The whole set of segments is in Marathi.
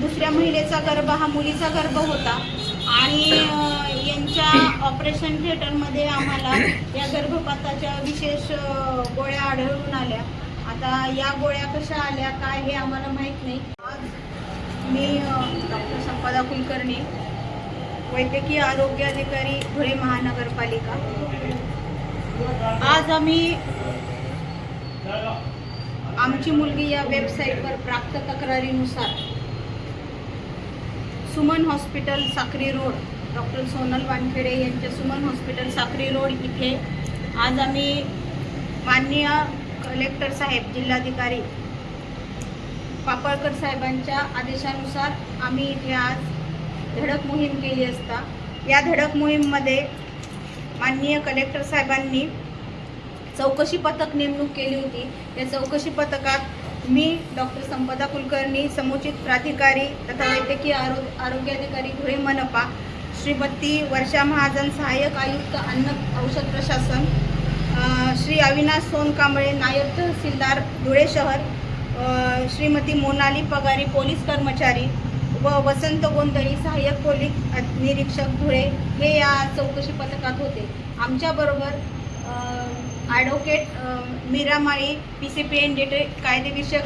दुसऱ्या महिलेचा गर्भ हा मुलीचा गर्भ होता. आणि यांच्या ऑपरेशन थिएटरमध्ये आम्हाला या गर्भपाताच्या विशेष गोळ्या आढळून आल्या. आता या गोळ्या कशा आल्या काय हे आम्हाला माहीत नाही. आज मी डॉक्टर संपदा कुलकर्णी वैद्यकीय आरोग्य अधिकारी धुळे महानगरपालिका. आज आम्ही आमची मुलगी या वेबसाईटवर प्राप्त तक्रारीनुसार Suman hospital Sakri road. Doctor Sonal Wankhede यांच्या सुमन हॉस्पिटल साक्री रोड इथे. आज आम्ही माननीय कलेक्टर साहेब जिल्हाधिकारी पापळकर साहेबांच्या आदेशानुसार आम्ही इथे आज धडक मोहीम केली असता. या धडक मोहीममध्ये माननीय कलेक्टर साहेबांनी चौकशी पथक नेमणूक केली होती. या चौकशी पथकात मी डॉक्टर संपदा कुलकर्णी समुचित प्राधिकारी तथा वैद्यकीय आरो आरोग्याधिकारी धुळे मनपा श्रीमती वर्षा महाजन सहाय्यक आयुक्त अन्न औषध प्रशासन श्री अविनाश सोनकांबळे नायब तहसीलदार धुळे शहर श्रीमती मोनाली पगारी पोलीस कर्मचारी व वसंत गोंधळी सहाय्यक पोलीस निरीक्षक धुळे हे या चौकशी पथकात होते. आमच्याबरोबर advocate Miramali P C P N D T कायदेविषयक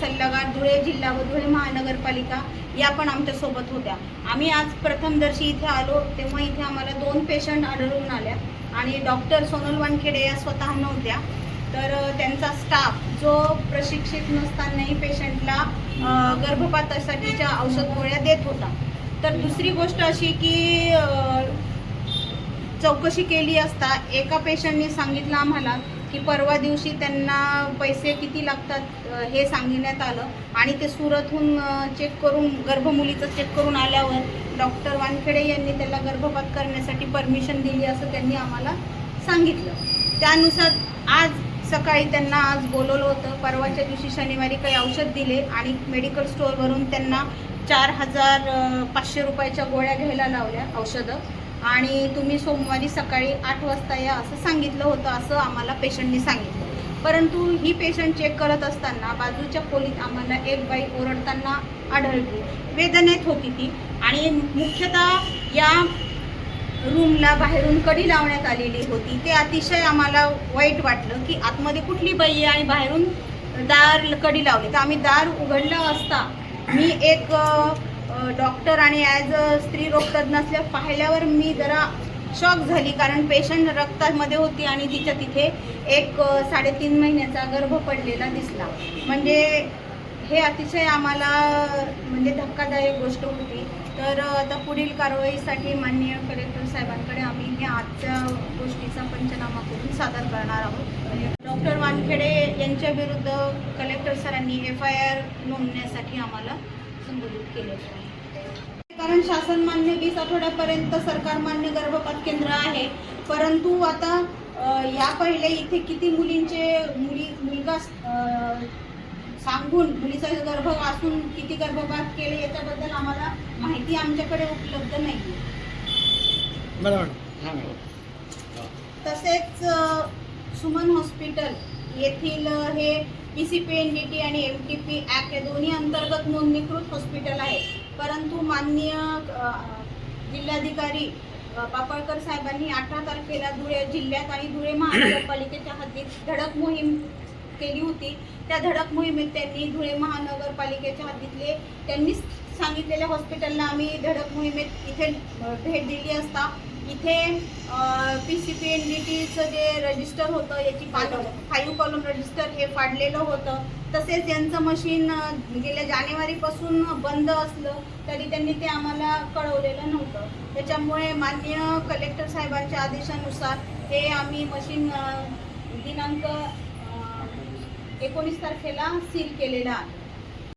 सल्लागार धुळे जिल्हा व धुळे महानगरपालिका या पण आमच्यासोबत होत्या. आम्ही आज प्रथमदर्शी इथे आलो तेव्हा इथे आम्हाला दोन पेशंट आढळून आल्या. आणि डॉक्टर सोनल वानखेडे या स्वतः नव्हत्या. तर त्यांचा स्टाफ जो प्रशिक्षित नसतानाही पेशंटला गर्भपातासाठीच्या औषध गोळ्या देत होता. तर दुसरी गोष्ट अशी की चौकशी केली असता एका पेशंटने सांगितलं आम्हाला की परवा दिवशी त्यांना पैसे किती लागतात हे सांगण्यात आलं. आणि ते सुरतहून चेक करून गर्भमुलीचं चेक करून आल्यावर डॉक्टर वानखेडे यांनी त्याला गर्भपात करण्यासाठी परमिशन दिली असं त्यांनी आम्हाला सांगितलं. त्यानुसार आज सकाळी त्यांना आज बोलवलं होतं. परवाच्या दिवशी शनिवारी काही औषध दिले आणि मेडिकल स्टोअरवरून त्यांना चार हजार पाचशे रुपयाच्या गोळ्या घ्यायला लावल्या औषधं. आणि तुम्ही सोमवारी सकाळी आठ वाजता या असं सांगितलं होतं असं आम्हाला पेशंटनी सांगितलं. परंतु ही पेशंट चेक करत असताना बाजूच्या खोलीत आम्हाला एक बाई ओरडताना आढळली. वेदनेत होती ती आणि मुख्यतः या रूमला बाहेरून कडी लावण्यात आलेली होती. ते अतिशय आम्हाला वाईट वाटलं की आतमध्ये कुठली बाई आहे आणि बाहेरून दार कडी लावली. तर आम्ही दार उघडलं असता मी एक डॉक्टर आणि ॲज अ स्त्री रोगतज्ञ असल्या पाहिल्यावर मी जरा शॉक झाली. कारण पेशंट रक्तामध्ये होती आणि तिच्या तिथे एक साडेतीन महिन्याचा गर्भ पडलेला दिसला. म्हणजे हे अतिशय आम्हाला म्हणजे धक्कादायक गोष्ट होती. तर आता पुढील कारवाईसाठी माननीय कलेक्टर साहेबांकडे आम्ही ह्या आजच्या गोष्टीचा पंचनामा करून सादर करणार आहोत. डॉक्टर वानखेडे यांच्या विरुद्ध कलेक्टर सरांनी एफ आय आर नोंदण्यासाठी आम्हाला संबोधित केले कारण शासन मान्य वीस आठवड्यापर्यंत सरकार मान्य गर्भपात केंद्र आहे. परंतु आता या पहिले इथे किती मुलींचे मुली मुलगा सांगून मुलीचा गर्भ असून किती गर्भपात केले याच्याबद्दल आम्हाला माहिती आमच्याकडे उपलब्ध नाही तसेच सुमन हॉस्पिटल येथील हे P C P N D T आणि एम टी पी ॲक्ट या दोन्ही अंतर्गत नोंदणीकृत हॉस्पिटल आहे परंतु माननीय जिल्हाधिकारी पापळकर साहेबांनी अठरा तारखेला धुळे जिल्ह्यात आणि धुळे महानगरपालिकेच्या हद्दीत धडक मोहीम केली होती. त्या धडक मोहिमेत त्यांनी धुळे महानगरपालिकेच्या हद्दीतले त्यांनी सांगितलेल्या हॉस्पिटलला आम्ही धडक मोहिमेत इथे भेट दिली असता. इथे P C P N D टीचं जे रजिस्टर होतं याची फाईव्ह कॉलम रजिस्टर हे फाडलेलं होतं. तसेच यांचं मशीन गेल्या जानेवारीपासून बंद असलं तरी त्यांनी ते आम्हाला कळवलेलं नव्हतं. त्याच्यामुळे माननीय कलेक्टर साहेबांच्या आदेशानुसार हे आम्ही मशीन दिनांक एकोणीस तारखेला सील केलेलं आहे.